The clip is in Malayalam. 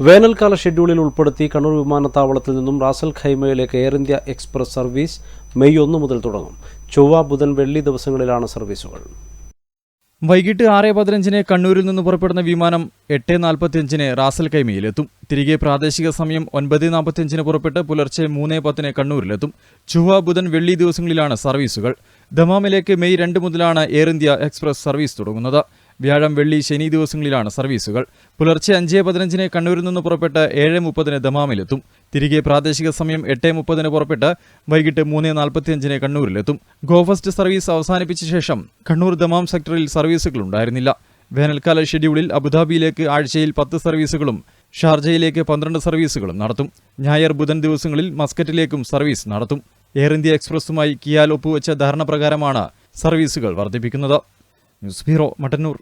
വേനൽക്കാല ഷെഡ്യൂളിൽ ഉൾപ്പെടുത്തി കണ്ണൂർ വിമാനത്താവളത്തിൽ നിന്നും Ras al ഖൈമയിലേക്ക് air India express service May ഒന്ന് മുതൽ തുടങ്ങും. ചൊവ്വ ബുധൻ വെള്ളി ദിവസങ്ങളിലാണ് സർവീസുകൾ. വൈകിട്ട് ആറ് പതിനഞ്ചിന് കണ്ണൂരിൽ നിന്ന് പുറപ്പെടുന്ന വിമാനം എട്ട് നാൽപ്പത്തിയഞ്ചിന് റാസൽ കൈമയിലെത്തും തിരികെ പ്രാദേശിക സമയം ഒൻപത് നാൽപ്പത്തിയഞ്ചിന് പുറപ്പെട്ട് പുലർച്ചെ മൂന്ന് പത്തിന് കണ്ണൂരിലെത്തും. ചൊവ്വ ബുധൻ വെള്ളി ദിവസങ്ങളിലാണ് സർവീസുകൾ. ദമാമിലേക്ക് മെയ് രണ്ട് മുതലാണ് എയർ ഇന്ത്യ എക്സ്പ്രസ് സർവീസ് തുടങ്ങുന്നത്. വ്യാഴം വെള്ളി ശനി ദിവസങ്ങളിലാണ് സർവീസുകൾ. പുലർച്ചെ അഞ്ച് പതിനഞ്ചിന് കണ്ണൂരിൽ നിന്ന് പുറപ്പെട്ട് ഏഴ് മുപ്പതിന് ദമാമിലെത്തും. തിരികെ പ്രാദേശിക സമയം എട്ട് മുപ്പതിന് പുറപ്പെട്ട് വൈകിട്ട് മൂന്ന് നാൽപ്പത്തിയഞ്ചിന് കണ്ണൂരിലെത്തും. ഗോഫസ്റ്റ് സർവീസ് അവസാനിപ്പിച്ച ശേഷം കണ്ണൂർ ദമാം സെക്ടറിൽ സർവീസുകൾ ഉണ്ടായിരുന്നില്ല വേനൽക്കാല ഷെഡ്യൂളിൽ അബുദാബിയിലേക്ക് ആഴ്ചയിൽ പത്ത് സർവീസുകളും ഷാർജയിലേക്ക് പന്ത്രണ്ട് സർവീസുകളും നടത്തും. ഞായർ ബുധൻ ദിവസങ്ങളിൽ മസ്കറ്റിലേക്കും സർവീസ് നടത്തും. എയർ ഇന്ത്യ എക്സ്പ്രസുമായി കിയാൽ ഒപ്പുവെച്ച ധാരണ പ്രകാരമാണ് സർവീസുകൾ വർദ്ധിപ്പിക്കുന്നത്. News bureau Mattannur.